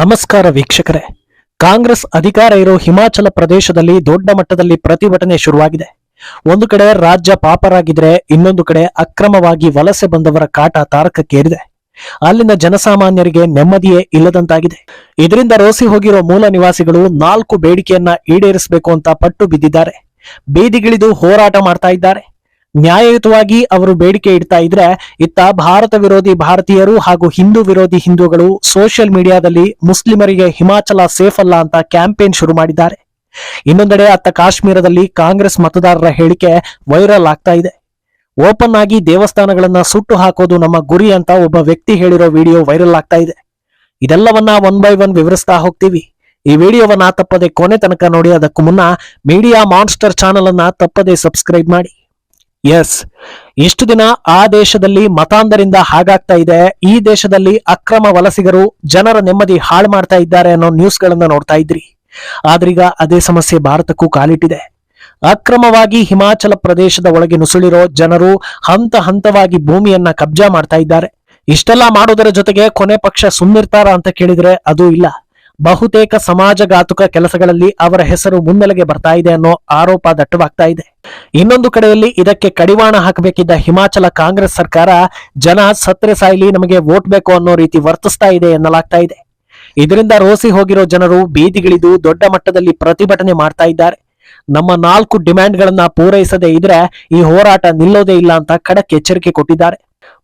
ನಮಸ್ಕಾರ ವೀಕ್ಷಕರೇ. ಕಾಂಗ್ರೆಸ್ ಅಧಿಕಾರ ಇರೋ ಹಿಮಾಚಲ ಪ್ರದೇಶದಲ್ಲಿ ದೊಡ್ಡ ಮಟ್ಟದಲ್ಲಿ ಪ್ರತಿಭಟನೆ ಶುರುವಾಗಿದೆ. ಒಂದು ಕಡೆ ರಾಜ್ಯ ಪಾಪರಾಗಿದ್ರೆ ಇನ್ನೊಂದು ಕಡೆ ಅಕ್ರಮವಾಗಿ ವಲಸೆ ಬಂದವರ ಕಾಟ ತಾರಕಕ್ಕೇರಿದೆ ಅಲ್ಲಿನ ಜನಸಾಮಾನ್ಯರಿಗೆ ನೆಮ್ಮದಿಯೇ ಇಲ್ಲದಂತಾಗಿದೆ. ಇದರಿಂದ ರೋಸಿ ಹೋಗಿರೋ ಮೂಲ ನಿವಾಸಿಗಳು ನಾಲ್ಕು ಬೇಡಿಕೆಯನ್ನ ಈಡೇರಿಸಬೇಕು ಅಂತ ಪಟ್ಟು ಬಿದ್ದಿದ್ದಾರೆ. ಬೀದಿಗಿಳಿದು ಹೋರಾಟ ಮಾಡ್ತಾ ಇದ್ದಾರೆ. ನ್ಯಾಯಯುತವಾಗಿ ಅವರು ಬೇಡಿಕೆ ಇಡ್ತಾ ಇದ್ರೆ ಇತ್ತ ಭಾರತ ವಿರೋಧಿ ಭಾರತೀಯರು ಹಾಗೂ ಹಿಂದೂ ವಿರೋಧಿ ಹಿಂದೂಗಳು ಸೋಷಿಯಲ್ ಮೀಡಿಯಾದಲ್ಲಿ ಮುಸ್ಲಿಮರಿಗೆ ಹಿಮಾಚಲ ಸೇಫ್ ಅಲ್ಲ ಅಂತ ಕ್ಯಾಂಪೇನ್ ಶುರು ಮಾಡಿದ್ದಾರೆ. ಇನ್ನೊಂದೆಡೆ ಅತ್ತ ಕಾಶ್ಮೀರದಲ್ಲಿ ಕಾಂಗ್ರೆಸ್ ಮತದಾರರ ಹೇಳಿಕೆ ವೈರಲ್ ಆಗ್ತಾ ಇದೆ. ಓಪನ್ ಆಗಿ ದೇವಸ್ಥಾನಗಳನ್ನ ಸುಟ್ಟು ಹಾಕೋದು ನಮ್ಮ ಗುರಿ ಅಂತ ಒಬ್ಬ ವ್ಯಕ್ತಿ ಹೇಳಿರೋ ವಿಡಿಯೋ ವೈರಲ್ ಆಗ್ತಾ ಇದೆ. ಇದೆಲ್ಲವನ್ನ ಒನ್ ಬೈ ಒನ್ ವಿವರಿಸ್ತಾ ಹೋಗ್ತೀವಿ. ಈ ವಿಡಿಯೋವನ್ನ ತಪ್ಪದೆ ಕೊನೆ ತನಕ ನೋಡಿ, ಅದಕ್ಕೂ ಮುನ್ನ ಮೀಡಿಯಾ ಮಾನ್ಸ್ಟರ್ ಚಾನಲ್ ಅನ್ನ ತಪ್ಪದೆ ಸಬ್ಸ್ಕ್ರೈಬ್ ಮಾಡಿ. ಎಸ್ ಇಷ್ಟು ದಿನ ಆ ದೇಶದಲ್ಲಿ ಮತಾಂಧರಿಂದ ಹಾಗಾಗ್ತಾ ಇದೆ. ಈ ದೇಶದಲ್ಲಿ ಅಕ್ರಮ ವಲಸಿಗರು ಜನರ ನೆಮ್ಮದಿ ಹಾಳು ಮಾಡ್ತಾ ಇದ್ದಾರೆ ಅನ್ನೋ ನ್ಯೂಸ್ಗಳನ್ನ ನೋಡ್ತಾ ಇದ್ರಿ. ಆದ್ರೀಗ ಅದೇ ಸಮಸ್ಯೆ ಭಾರತಕ್ಕೂ ಕಾಲಿಟ್ಟಿದೆ. ಅಕ್ರಮವಾಗಿ ಹಿಮಾಚಲ ಪ್ರದೇಶದ ಒಳಗೆ ನುಸುಳಿರೋ ಜನರು ಹಂತ ಹಂತವಾಗಿ ಭೂಮಿಯನ್ನ ಕಬ್ಜಾ ಮಾಡ್ತಾ ಇದ್ದಾರೆ. ಇಷ್ಟೆಲ್ಲ ಮಾಡೋದರ ಜೊತೆಗೆ ಕೊನೆ ಪಕ್ಷ ಸುಮ್ಮಿರ್ತಾರ ಅಂತ ಕೇಳಿದ್ರೆ ಅದು ಇಲ್ಲ. ಬಹುತೇಕ ಸಮಾಜಘಾತುಕ ಕೆಲಸಗಳಲ್ಲಿ ಅವರ ಹೆಸರು ಮುನ್ನೆಲೆಗೆ ಬರ್ತಾ ಇದೆ ಅನ್ನೋ ಆರೋಪ ದಟ್ಟವಾಗ್ತಾ ಇದೆ. ಇನ್ನೊಂದು ಕಡೆಯಲ್ಲಿ ಇದಕ್ಕೆ ಕಡಿವಾಣ ಹಾಕಬೇಕಿದ್ದ ಹಿಮಾಚಲ ಕಾಂಗ್ರೆಸ್ ಸರ್ಕಾರ ಜನ ಸತ್ರೆ ಸಾಯಿಲಿ ನಮಗೆ ವೋಟ್ ಬೇಕು ಅನ್ನೋ ರೀತಿ ವರ್ತಿಸ್ತಾ ಇದೆ ಎನ್ನಲಾಗ್ತಾ ಇದೆ. ಇದರಿಂದ ರೋಸಿ ಹೋಗಿರೋ ಜನರು ಬೀದಿಗಿಳಿದು ದೊಡ್ಡ ಮಟ್ಟದಲ್ಲಿ ಪ್ರತಿಭಟನೆ ಮಾಡ್ತಾ ಇದ್ದಾರೆ. ನಮ್ಮ ನಾಲ್ಕು ಡಿಮ್ಯಾಂಡ್ಗಳನ್ನ ಪೂರೈಸದೇ ಇದ್ರೆ ಈ ಹೋರಾಟ ನಿಲ್ಲೋದೇ ಇಲ್ಲ ಅಂತ ಖಡಕ್ ಎಚ್ಚರಿಕೆ ಕೊಟ್ಟಿದ್ದಾರೆ.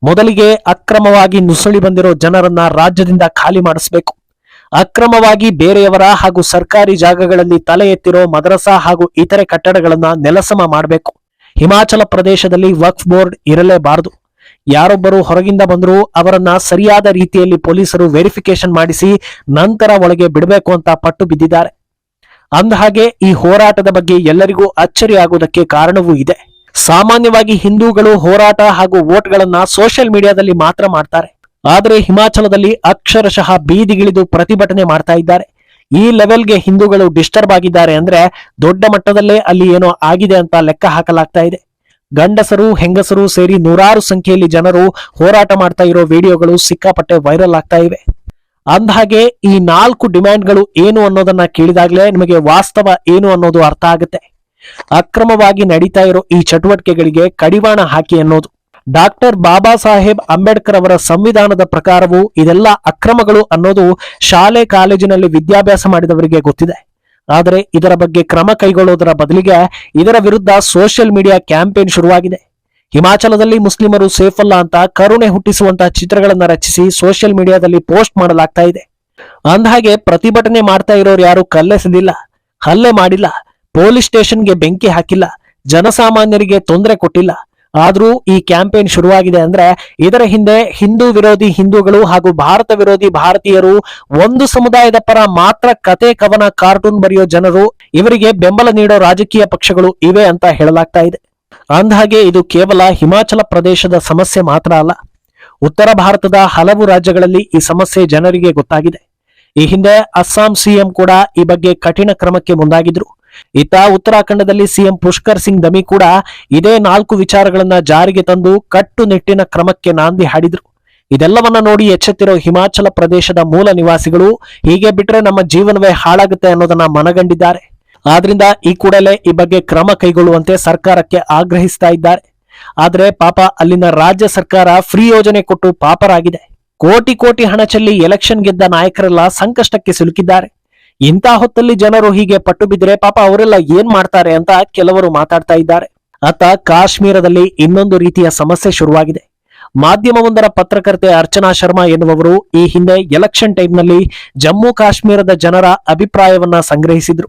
ಮೊದಲಿಗೆ ಅಕ್ರಮವಾಗಿ ನುಸುಳಿ ಬಂದಿರೋ ಜನರನ್ನ ರಾಜ್ಯದಿಂದ ಖಾಲಿ ಮಾಡಿಸಬೇಕು. ಅಕ್ರಮವಾಗಿ ಬೇರೆಯವರ ಹಾಗೂ ಸರ್ಕಾರಿ ಜಾಗಗಳಲ್ಲಿ ತಲೆ ಎತ್ತಿರೋ ಮದ್ರಸಾ ಹಾಗೂ ಇತರೆ ಕಟ್ಟಡಗಳನ್ನ ನೆಲಸಮ ಮಾಡಬೇಕು. ಹಿಮಾಚಲ ಪ್ರದೇಶದಲ್ಲಿ ವಕ್ಫ್ ಬೋರ್ಡ್ ಇರಲೇಬಾರದು. ಯಾರೊಬ್ಬರು ಹೊರಗಿಂದ ಬಂದರೂ ಅವರನ್ನ ಸರಿಯಾದ ರೀತಿಯಲ್ಲಿ ಪೊಲೀಸರು ವೆರಿಫಿಕೇಶನ್ ಮಾಡಿಸಿ ನಂತರ ಒಳಗೆ ಬಿಡಬೇಕು ಅಂತ ಪಟ್ಟು ಬಿದ್ದಿದ್ದಾರೆ. ಅಂದಹಾಗೆ, ಈ ಹೋರಾಟದ ಬಗ್ಗೆ ಎಲ್ಲರಿಗೂ ಅಚ್ಚರಿ ಆಗುವುದಕ್ಕೆ ಕಾರಣವೂ ಇದೆ. ಸಾಮಾನ್ಯವಾಗಿ ಹಿಂದೂಗಳು ಹೋರಾಟ ಹಾಗೂ ವೋಟ್ಗಳನ್ನ ಸೋಷಿಯಲ್ ಮೀಡಿಯಾದಲ್ಲಿ ಮಾತ್ರ ಮಾಡ್ತಾರೆ. ಆದರೆ ಹಿಮಾಚಲದಲ್ಲಿ ಅಕ್ಷರಶಃ ಬೀದಿಗಿಳಿದು ಪ್ರತಿಭಟನೆ ಮಾಡ್ತಾ ಇದ್ದಾರೆ. ಈ ಲೆವೆಲ್ಗೆ ಹಿಂದೂಗಳು ಡಿಸ್ಟರ್ಬ್ ಆಗಿದ್ದಾರೆ ಅಂದ್ರೆ ದೊಡ್ಡ ಮಟ್ಟದಲ್ಲೇ ಅಲ್ಲಿ ಏನೋ ಆಗಿದೆ ಅಂತ ಲೆಕ್ಕ ಹಾಕಲಾಗ್ತಾ ಇದೆ. ಗಂಡಸರು, ಹೆಂಗಸರು ಸೇರಿ ನೂರಾರು ಸಂಖ್ಯೆಯಲ್ಲಿ ಜನರು ಹೋರಾಟ ಮಾಡ್ತಾ ಇರೋ ವಿಡಿಯೋಗಳು ಸಿಕ್ಕಾಪಟ್ಟೆ ವೈರಲ್ ಆಗ್ತಾ ಇವೆ. ಅಂದಹಾಗೆ ಈ ನಾಲ್ಕು ಡಿಮ್ಯಾಂಡ್ಗಳು ಏನು ಅನ್ನೋದನ್ನ ಕೇಳಿದಾಗಲೇ ನಿಮಗೆ ವಾಸ್ತವ ಏನು ಅನ್ನೋದು ಅರ್ಥ ಆಗುತ್ತೆ. ಅಕ್ರಮವಾಗಿ ನಡೀತಾ ಇರೋ ಈ ಚಟುವಟಿಕೆಗಳಿಗೆ ಕಡಿವಾಣ ಹಾಕಿ ಅನ್ನೋದು. ಡಾಕ್ಟರ್ ಬಾಬಾ ಸಾಹೇಬ್ ಅಂಬೇಡ್ಕರ್ ಅವರ ಸಂವಿಧಾನದ ಪ್ರಕಾರವೂ ಇದೆಲ್ಲ ಅಕ್ರಮಗಳು ಅನ್ನೋದು ಶಾಲೆ ಕಾಲೇಜಿನಲ್ಲಿ ವಿದ್ಯಾಭ್ಯಾಸ ಮಾಡಿದವರಿಗೆ ಗೊತ್ತಿದೆ. ಆದರೆ ಇದರ ಬಗ್ಗೆ ಕ್ರಮ ಕೈಗೊಳ್ಳುವುದರ ಬದಲಿಗೆ ಇದರ ವಿರುದ್ಧ ಸೋಷಿಯಲ್ ಮೀಡಿಯಾ ಕ್ಯಾಂಪೇನ್ ಶುರುವಾಗಿದೆ. ಹಿಮಾಚಲದಲ್ಲಿ ಮುಸ್ಲಿಮರು ಸೇಫ್ ಅಲ್ಲ ಅಂತ ಕರುಣೆ ಹುಟ್ಟಿಸುವಂತಹ ಚಿತ್ರಗಳನ್ನ ರಚಿಸಿ ಸೋಷಿಯಲ್ ಮೀಡಿಯಾದಲ್ಲಿ ಪೋಸ್ಟ್ ಮಾಡಲಾಗ್ತಾ ಇದೆ. ಅಂದಹಾಗೆ ಪ್ರತಿಭಟನೆ ಮಾಡ್ತಾ ಇರೋರು ಯಾರು ಕಲ್ಲೆಸೆದಿಲ್ಲ ಹಲ್ಲೆ ಮಾಡಿಲ್ಲ, ಪೊಲೀಸ್ ಸ್ಟೇಷನ್ಗೆ ಬೆಂಕಿ ಹಾಕಿಲ್ಲ, ಜನಸಾಮಾನ್ಯರಿಗೆ ತೊಂದರೆ ಕೊಟ್ಟಿಲ್ಲ ಆದ್ರೂ ಈ ಕ್ಯಾಂಪೇನ್ ಶುರುವಾಗಿದೆ ಅಂದ್ರೆ ಇದರ ಹಿಂದೆ ಹಿಂದೂ ವಿರೋಧಿ ಹಿಂದೂಗಳು ಹಾಗೂ ಭಾರತ ವಿರೋಧಿ ಭಾರತೀಯರು ಒಂದು ಸಮುದಾಯದ ಪರ ಮಾತ್ರ ಕತೆ ಕವನ ಕಾರ್ಟೂನ್ ಬರೆಯೋ ಜನರು ಇವರಿಗೆ ಬೆಂಬಲ ನೀಡೋ ರಾಜಕೀಯ ಪಕ್ಷಗಳು ಇವೆ ಅಂತ ಹೇಳಲಾಗ್ತಾ ಇದೆ. ಅಂದಹಾಗೆ ಇದು ಕೇವಲ ಹಿಮಾಚಲ ಪ್ರದೇಶದ ಸಮಸ್ಯೆ ಮಾತ್ರ ಅಲ್ಲ. ಉತ್ತರ ಭಾರತದ ಹಲವು ರಾಜ್ಯಗಳಲ್ಲಿ ಈ ಸಮಸ್ಯೆ ಜನರಿಗೆ ಗೊತ್ತಾಗಿದೆ. ಈ ಹಿಂದೆ ಅಸ್ಸಾಂ ಸಿಎಂ ಕೂಡ ಈ ಬಗ್ಗೆ ಕಠಿಣ ಕ್ರಮಕ್ಕೆ ಮುಂದಾಗಿದ್ರು. ಇತ್ತ ಉತ್ತರಾಖಂಡದಲ್ಲಿ ಸಿಎಂ ಪುಷ್ಕರ್ ಸಿಂಗ್ ದಮಿ ಕೂಡ ಇದೇ ನಾಲ್ಕು ವಿಚಾರಗಳನ್ನ ಜಾರಿಗೆ ತಂದು ಕಟ್ಟುನಿಟ್ಟಿನ ಕ್ರಮಕ್ಕೆ ನಾಂದಿ ಹಾಡಿದ್ರು. ಇದೆಲ್ಲವನ್ನ ನೋಡಿ ಎಚ್ಚೆತ್ತಿರೋ ಹಿಮಾಚಲ ಪ್ರದೇಶದ ಮೂಲ ನಿವಾಸಿಗಳು ಹೀಗೆ ಬಿಟ್ರೆ ನಮ್ಮ ಜೀವನವೇ ಹಾಳಾಗುತ್ತೆ ಅನ್ನೋದನ್ನ ಮನಗಂಡಿದ್ದಾರೆ. ಆದ್ರಿಂದ ಈ ಕೂಡಲೇ ಈ ಬಗ್ಗೆ ಕ್ರಮ ಕೈಗೊಳ್ಳುವಂತೆ ಸರ್ಕಾರಕ್ಕೆ ಆಗ್ರಹಿಸ್ತಾ ಇದ್ದಾರೆ. ಆದ್ರೆ ಪಾಪ ಅಲ್ಲಿನ ರಾಜ್ಯ ಸರ್ಕಾರ ಫ್ರೀ ಯೋಜನೆ ಕೊಟ್ಟು ಪಾಪರಾಗಿದೆ. ಕೋಟಿ ಕೋಟಿ ಹಣ ಚೆಲ್ಲಿ ಎಲೆಕ್ಷನ್ ಗೆದ್ದ ನಾಯಕರೆಲ್ಲ ಸಂಕಷ್ಟಕ್ಕೆ ಸಿಲುಕಿದ್ದಾರೆ. ಇಂಥ ಹೊತ್ತಲ್ಲಿ ಜನರು ಹೀಗೆ ಪಟ್ಟು ಬಿದ್ದರೆ ಪಾಪ ಅವರೆಲ್ಲ ಏನ್ ಮಾಡ್ತಾರೆ ಅಂತ ಕೆಲವರು ಮಾತಾಡ್ತಾ ಇದ್ದಾರೆ. ಅತ್ತ ಕಾಶ್ಮೀರದಲ್ಲಿ ಇನ್ನೊಂದು ರೀತಿಯ ಸಮಸ್ಯೆ ಶುರುವಾಗಿದೆ. ಮಾಧ್ಯಮವೊಂದರ ಪತ್ರಕರ್ತೆ ಅರ್ಚನಾ ಶರ್ಮಾ ಎನ್ನುವವರು ಈ ಹಿಂದೆ ಎಲೆಕ್ಷನ್ ಟೈಮ್ನಲ್ಲಿ ಜಮ್ಮು ಕಾಶ್ಮೀರದ ಜನರ ಅಭಿಪ್ರಾಯವನ್ನ ಸಂಗ್ರಹಿಸಿದ್ರು.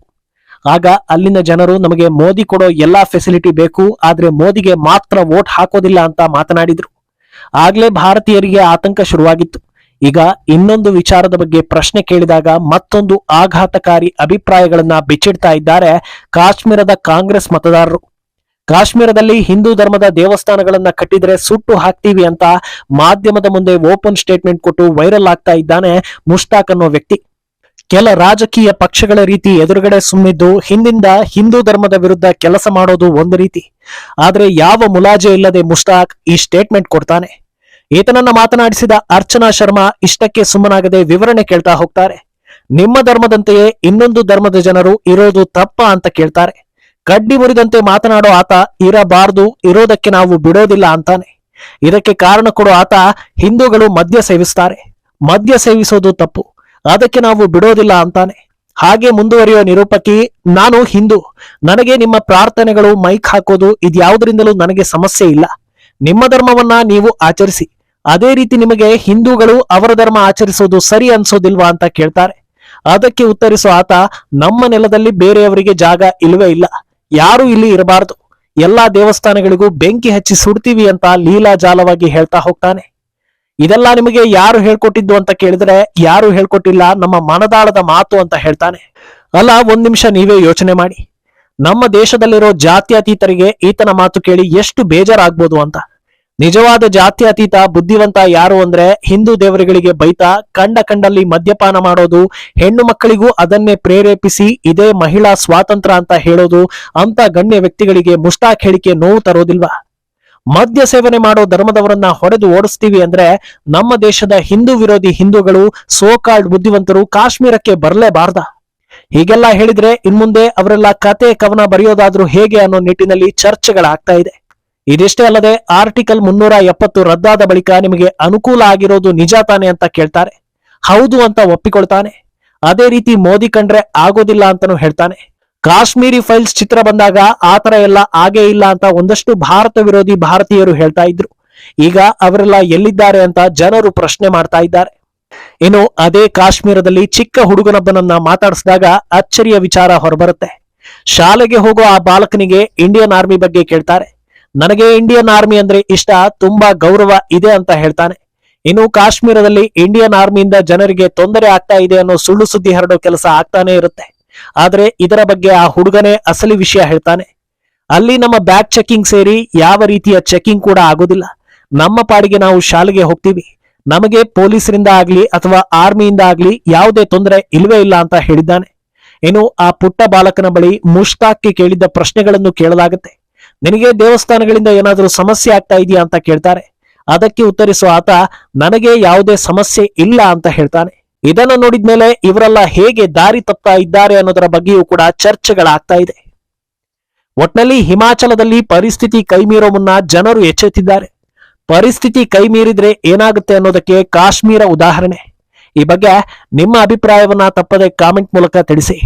ಆಗ ಅಲ್ಲಿನ ಜನರು ನಮಗೆ ಮೋದಿ ಕೊಡೋ ಎಲ್ಲಾ ಫೆಸಿಲಿಟಿ ಬೇಕು, ಆದ್ರೆ ಮೋದಿಗೆ ಮಾತ್ರ ವೋಟ್ ಹಾಕೋದಿಲ್ಲ ಅಂತ ಮಾತನಾಡಿದ್ರು. ಆಗ್ಲೇ ಭಾರತೀಯರಿಗೆ ಆತಂಕ ಶುರುವಾಗಿತ್ತು. ಈಗ ಇನ್ನೊಂದು ವಿಚಾರದ ಬಗ್ಗೆ ಪ್ರಶ್ನೆ ಕೇಳಿದಾಗ ಮತ್ತೊಂದು ಆಘಾತಕಾರಿ ಅಭಿಪ್ರಾಯಗಳನ್ನ ಬಿಚ್ಚಿಡ್ತಾ ಇದ್ದಾರೆ ಕಾಶ್ಮೀರದ ಕಾಂಗ್ರೆಸ್ ಮತದಾರರು. ಕಾಶ್ಮೀರದಲ್ಲಿ ಹಿಂದೂ ಧರ್ಮದ ದೇವಸ್ಥಾನಗಳನ್ನ ಕಟ್ಟಿದ್ರೆ ಸುಟ್ಟು ಹಾಕ್ತೀವಿ ಅಂತ ಮಾಧ್ಯಮದ ಮುಂದೆ ಓಪನ್ ಸ್ಟೇಟ್ಮೆಂಟ್ ಕೊಟ್ಟು ವೈರಲ್ ಆಗ್ತಾ ಇದ್ದಾನೆ ಮುಷ್ತಾಕ್ ಅನ್ನೋ ವ್ಯಕ್ತಿ. ಕೆಲ ರಾಜಕೀಯ ಪಕ್ಷಗಳ ರೀತಿ ಎದುರುಗಡೆ ಸುಮ್ಮಿದ್ದು ಹಿಂದಿಂದ ಹಿಂದೂ ಧರ್ಮದ ವಿರುದ್ಧ ಕೆಲಸ ಮಾಡೋದು ಒಂದು ರೀತಿ. ಆದ್ರೆ ಯಾವ ಮುಲಾಜೆ ಇಲ್ಲದೆ ಮುಷ್ತಾಕ್ ಈ ಸ್ಟೇಟ್ಮೆಂಟ್ ಕೊಡ್ತಾನೆ. ಈತನನ್ನ ಮಾತನಾಡಿಸಿದ ಅರ್ಚನಾ ಶರ್ಮಾ ಇಷ್ಟಕ್ಕೆ ಸುಮ್ಮನಾಗದೆ ವಿವರಣೆ ಕೇಳ್ತಾ ಹೋಗ್ತಾರೆ. ನಿಮ್ಮ ಧರ್ಮದಂತೆಯೇ ಇನ್ನೊಂದು ಧರ್ಮದ ಜನರು ಇರೋದು ತಪ್ಪ ಅಂತ ಕೇಳ್ತಾರೆ. ಕಡ್ಡಿ ಮುರಿದಂತೆ ಮಾತನಾಡೋ ಆತ ಇರಬಾರದು, ಇರೋದಕ್ಕೆ ನಾವು ಬಿಡೋದಿಲ್ಲ ಅಂತಾನೆ. ಇದಕ್ಕೆ ಕಾರಣ ಕೊಡೋ ಆತ ಹಿಂದೂಗಳು ಮದ್ಯ ಸೇವಿಸ್ತಾರೆ. ಮದ್ಯ ಸೇವಿಸೋದು ತಪ್ಪು. ಅದಕ್ಕೆ ನಾವು ಬಿಡೋದಿಲ್ಲ ಅಂತಾನೆ. ಹಾಗೆ ಮುಂದುವರಿಯುವ ನಿರೂಪಕಿ, ನಾನು ಹಿಂದೂ. ನನಗೆ ನಿಮ್ಮ ಪ್ರಾರ್ಥನೆಗಳು ಮೈಕ್ ಹಾಕೋದು ಇದ್ಯಾವುದರಿಂದಲೂ ನನಗೆ ಸಮಸ್ಯೆ ಇಲ್ಲ. ನಿಮ್ಮ ಧರ್ಮವನ್ನ ನೀವು ಆಚರಿಸಿ. ಅದೇ ರೀತಿ ನಿಮಗೆ ಹಿಂದೂಗಳು ಅವರ ಧರ್ಮ ಆಚರಿಸೋದು ಸರಿ ಅನ್ಸೋದಿಲ್ವಾ ಅಂತ ಕೇಳ್ತಾರೆ. ಅದಕ್ಕೆ ಉತ್ತರಿಸೋ ಆತ, ನಮ್ಮ ನೆಲದಲ್ಲಿ ಬೇರೆಯವರಿಗೆ ಜಾಗ ಇಲ್ವೇ ಇಲ್ಲ. ಯಾರು ಇಲ್ಲಿ ಇರಬಾರದು. ಎಲ್ಲಾ ದೇವಸ್ಥಾನಗಳಿಗೂ ಬೆಂಕಿ ಹಚ್ಚಿ ಸುಡ್ತೀವಿ ಅಂತ ಲೀಲಾಜಾಲವಾಗಿ ಹೇಳ್ತಾ ಹೋಗ್ತಾನೆ. ಇದೆಲ್ಲ ನಿಮಗೆ ಯಾರು ಹೇಳ್ಕೊಟ್ಟಿದ್ದು ಅಂತ ಕೇಳಿದ್ರೆ, ಯಾರು ಹೇಳ್ಕೊಟ್ಟಿಲ್ಲ, ನಮ್ಮ ಮನದಾಳದ ಮಾತು ಅಂತ ಹೇಳ್ತಾನೆ. ಅಲ್ಲ, ಒಂದ್ ನಿಮಿಷ ನೀವೇ ಯೋಚನೆ ಮಾಡಿ. ನಮ್ಮ ದೇಶದಲ್ಲಿರೋ ಜಾತ್ಯತೀತರಿಗೆ ಈತನ ಮಾತು ಕೇಳಿ ಎಷ್ಟು ಬೇಜಾರಾಗ್ಬೋದು ಅಂತ. ನಿಜವಾದ ಜಾತ್ಯತೀತ ಬುದ್ಧಿವಂತ ಯಾರು ಅಂದ್ರೆ, ಹಿಂದೂ ದೇವರುಗಳಿಗೆ ಬೈತ, ಕಂಡ ಕಂಡಲ್ಲಿ ಮದ್ಯಪಾನ ಮಾಡೋದು, ಹೆಣ್ಣು ಮಕ್ಕಳಿಗೂ ಅದನ್ನೇ ಪ್ರೇರೇಪಿಸಿ, ಇದೇ ಮಹಿಳಾ ಸ್ವಾತಂತ್ರ್ಯ ಅಂತ ಹೇಳೋದು, ಅಂತ ಗಣ್ಯ ವ್ಯಕ್ತಿಗಳಿಗೆ ಮುಷ್ಟಾಕ್ ಹೇಳಿಕೆ ನೋವು ತರೋದಿಲ್ವಾ? ಮದ್ಯ ಸೇವನೆ ಮಾಡೋ ಧರ್ಮದವರನ್ನ ಹೊಡೆದು ಓಡಿಸ್ತೀವಿ ಅಂದ್ರೆ ನಮ್ಮ ದೇಶದ ಹಿಂದೂ ವಿರೋಧಿ ಹಿಂದೂಗಳು ಸೋಕಾಲ್ಡ್ ಬುದ್ಧಿವಂತರು ಕಾಶ್ಮೀರಕ್ಕೆ ಬರಲೇಬಾರ್ದ. ಹೀಗೆಲ್ಲ ಹೇಳಿದ್ರೆ ಇನ್ಮುಂದೆ ಅವರೆಲ್ಲ ಕತೆ ಕವನ ಬರೆಯೋದಾದ್ರೂ ಹೇಗೆ ಅನ್ನೋ ನಿಟ್ಟಿನಲ್ಲಿ ಚರ್ಚೆಗಳಾಗ್ತಾ ಇದೆ. ಇದಿಷ್ಟೇ ಅಲ್ಲದೆ ಆರ್ಟಿಕಲ್ ಮುನ್ನೂರ ಎಪ್ಪತ್ತು ರದ್ದಾದ ಬಳಿಕ ನಿಮಗೆ ಅನುಕೂಲ ಆಗಿರೋದು ನಿಜ ತಾನೆ ಅಂತ ಕೇಳ್ತಾರೆ. ಹೌದು ಅಂತ ಒಪ್ಪಿಕೊಳ್ತಾನೆ. ಅದೇ ರೀತಿ ಮೋದಿ ಕಂಡ್ರೆ ಆಗೋದಿಲ್ಲ ಅಂತಾನು ಹೇಳ್ತಾನೆ. ಕಾಶ್ಮೀರಿ ಫೈಲ್ಸ್ ಚಿತ್ರ ಬಂದಾಗ ಆತರ ಎಲ್ಲ ಆಗೇ ಇಲ್ಲ ಅಂತ ಒಂದಷ್ಟು ಭಾರತ ವಿರೋಧಿ ಭಾರತೀಯರು ಹೇಳ್ತಾ ಇದ್ರು. ಈಗ ಅವರೆಲ್ಲ ಎಲ್ಲಿದ್ದಾರೆ ಅಂತ ಜನರು ಪ್ರಶ್ನೆ ಮಾಡ್ತಾ ಇದ್ದಾರೆ. ಇನ್ನು ಅದೇ ಕಾಶ್ಮೀರದಲ್ಲಿ ಚಿಕ್ಕ ಹುಡುಗನೊಬ್ಬನನ್ನ ಮಾತಾಡಿಸಿದಾಗ ಅಚ್ಚರಿಯ ವಿಚಾರ ಹೊರಬರುತ್ತೆ. ಶಾಲೆಗೆ ಹೋಗೋ ಆ ಬಾಲಕನಿಗೆ ಇಂಡಿಯನ್ ಆರ್ಮಿ ಬಗ್ಗೆ ಕೇಳ್ತಾರೆ. ನನಗೆ ಇಂಡಿಯನ್ ಆರ್ಮಿ ಅಂದ್ರೆ ಇಷ್ಟ, ತುಂಬಾ ಗೌರವ ಇದೆ ಅಂತ ಹೇಳ್ತಾನೆ. ಇನ್ನು ಕಾಶ್ಮೀರದಲ್ಲಿ ಇಂಡಿಯನ್ ಆರ್ಮಿಯಿಂದ ಜನರಿಗೆ ತೊಂದರೆ ಆಗ್ತಾ ಇದೆ ಅನ್ನೋ ಸುಳ್ಳು ಸುದ್ದಿ ಹರಡೋ ಕೆಲಸ ಆಗ್ತಾನೆ ಇರುತ್ತೆ. ಆದ್ರೆ ಇದರ ಬಗ್ಗೆ ಆ ಹುಡುಗನೇ ಅಸಲಿ ವಿಷಯ ಹೇಳ್ತಾನೆ. ಅಲ್ಲಿ ನಮ್ಮ ಬ್ಯಾಗ್ ಚೆಕಿಂಗ್ ಸೇರಿ ಯಾವ ರೀತಿಯ ಚೆಕಿಂಗ್ ಕೂಡ ಆಗೋದಿಲ್ಲ. ನಮ್ಮ ಪಾಡಿಗೆ ನಾವು ಶಾಲೆಗೆ ಹೋಗ್ತೀವಿ. ನಮಗೆ ಪೊಲೀಸರಿಂದ ಆಗ್ಲಿ ಅಥವಾ ಆರ್ಮಿಯಿಂದ ಆಗ್ಲಿ ಯಾವುದೇ ತೊಂದರೆ ಇಲ್ವೇ ಇಲ್ಲ ಅಂತ ಹೇಳಿದ್ದಾನೆ. ಇನ್ನು ಆ ಪುಟ್ಟ ಬಾಲಕನ ಬಳಿ ಮುಷ್ತಾಕ್ಗೆ ಕೇಳಿದ್ದ ಪ್ರಶ್ನೆಗಳನ್ನು ಕೇಳಲಾಗುತ್ತೆ. ನಿನಗೆ ದೇವಸ್ಥಾನಗಳಿಂದ ಏನಾದರೂ ಸಮಸ್ಯೆ ಆಗ್ತಾ ಇದೆಯಾ ಅಂತ ಕೇಳ್ತಾರೆ. ಅದಕ್ಕೆ ಉತ್ತರಿಸುವ ಆತ, ನನಗೆ ಯಾವುದೇ ಸಮಸ್ಯೆ ಇಲ್ಲ ಅಂತ ಹೇಳ್ತಾನೆ. ಇದನ್ನ ನೋಡಿದ್ಮೇಲೆ ಇವರೆಲ್ಲ ಹೇಗೆ ದಾರಿ ತಪ್ತಾ ಇದ್ದಾರೆ ಅನ್ನೋದರ ಬಗ್ಗೆಯೂ ಕೂಡ ಚರ್ಚೆಗಳಾಗ್ತಾ ಇದೆ. ಒಟ್ನಲ್ಲಿ ಹಿಮಾಚಲದಲ್ಲಿ ಪರಿಸ್ಥಿತಿ ಕೈಮೀರೋ ಮುನ್ನ ಜನರು ಎಚ್ಚೆತ್ತಿದ್ದಾರೆ. ಪರಿಸ್ಥಿತಿ ಕೈಮೀರಿದ್ರೆ ಏನಾಗುತ್ತೆ ಅನ್ನೋದಕ್ಕೆ ಕಾಶ್ಮೀರ ಉದಾಹರಣೆ. ಈ ಬಗ್ಗೆ ನಿಮ್ಮ ಅಭಿಪ್ರಾಯವನ್ನ ತಪ್ಪದೆ ಕಾಮೆಂಟ್ ಮೂಲಕ ತಿಳಿಸಿ.